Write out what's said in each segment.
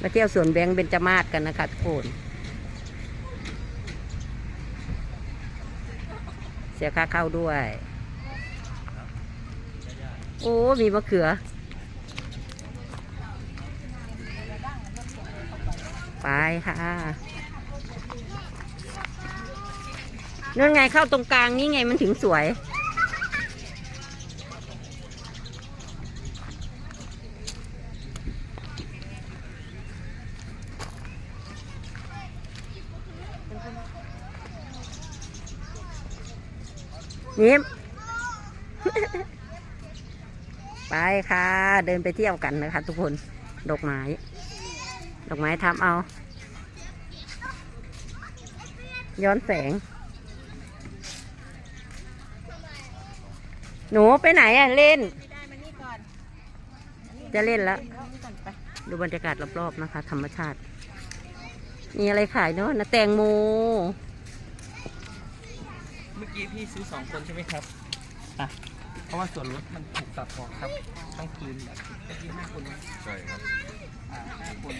มาเที่ยวสวนแบงค์เบญจมาศกันนะคะทุกคนเสียค่าเข้าด้วย โอ้ มีมะเขือไปค่ะนั่นไงเข้าตรงกลางนี่ไงมันถึงสวย ยิ้ม ไปค่ะ เดินไปเที่ยวกันนะคะ ทุกคน ดอกไม้ ดอกไม้ทำเอา ย้อนแสง หนูไปไหนอะเล่น จะเล่นแล้ว ดูบรรยากาศรอบๆนะคะ ธรรมชาติ มีอะไรขายเนาะนะแตงโม มื่อกี้พี่ซื้อสองคนใช่ไหมครับอะเพราะว่าส่วนลดมันถูกตัดออกครับ ต้องคืนแบบเมื่อกี้ห้าคนนะใช่ครับอ่าห้าคน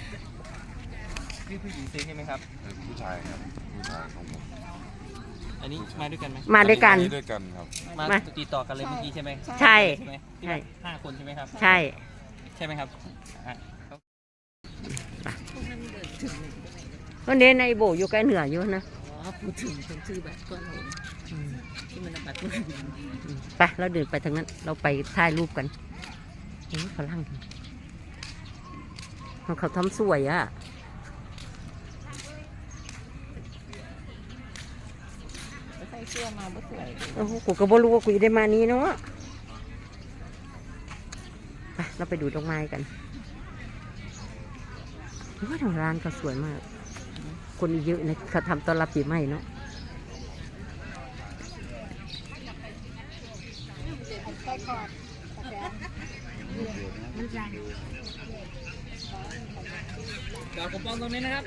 พี่ผู้หญิงซื้อใช่ไหมครับเป็นผู้ชายครับผู้ชายของผมอันนี้มาด้วยกันไหมมาด้วยกันอัด้วยกันครับ มามาติดต่อกันเลยเมื่อกี้ใช่ไหมใช่ใช่ไหมที่ใช่ว่าห้าคนใช่ไหมครับ ใช่ ใช่ไหมครับอะวันนี้ในโบอยู่ใกล้เหนืออยู่นะอ๋อ พูดถึงคนชื่อบัตรก้อนผมที่มันเอาบัตรก้อนผมไปเราเดินไปทางนั้น เราไปถ่ายรูปกันเฮ้ยฝรั่งเขาเขาทำสวยอะใส่เสื้อมาบ่สวยโอ้โหกูก็บ่รู้ว่ากูจะได้มานี้เนาะไปเราไปดูดอกไม้กันว่าทางร้านก็สวยมาก คนเยอะนะเขาทำต้อนรับปีใหม่เนาะเดี๋ยวผมป้องตรงนี้นะครับ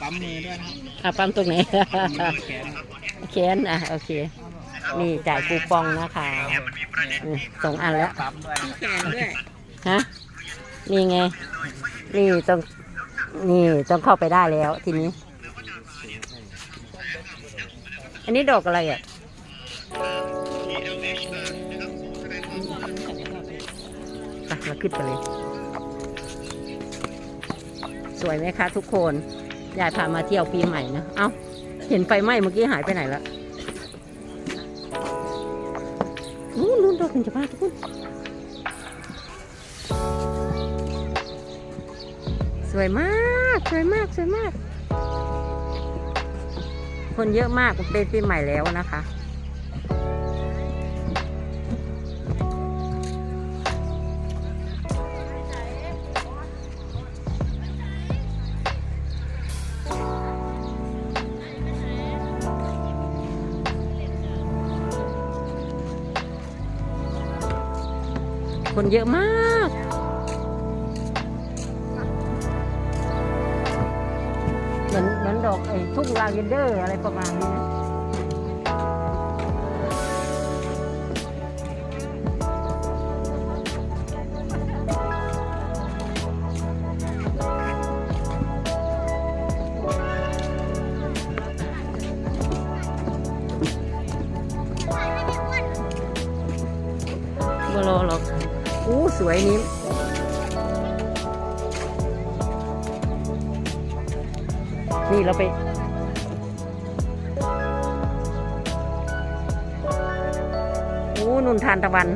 ปั๊มมือด้วยนะครับอะปั๊มตรงไหนมือแขนแขนอะโอเค นี่จ่ายคูปองนะคะอืมสองอันแล้ว ปั๊มด้วยที่แขนด้วย ฮะ นี่ไง นี่ต้อง นี่ต้องเข้าไปได้แล้วทีนี้ อันนี้ดอกอะไรอะไปเราขึ้นไปเลย สวยไหมคะทุกคน ยายพามาเที่ยวปีใหม่นะ เอ้า เห็นไฟไหม้เมื่อกี้หายไปไหนละนู่นนู่นดอกเป็นจะพาทุกคน วยมากสวยมากสวยมาก คนเยอะมากเป็นปีใหม่แล้วนะคะคนเยอะมาก อกไอ้ทุ่งลาเวนเดอร์อะไรประมาณนี้นะบ่รอหรอกอู้สวยนี้ นี่เราไปโอ้นุนทานตะวัน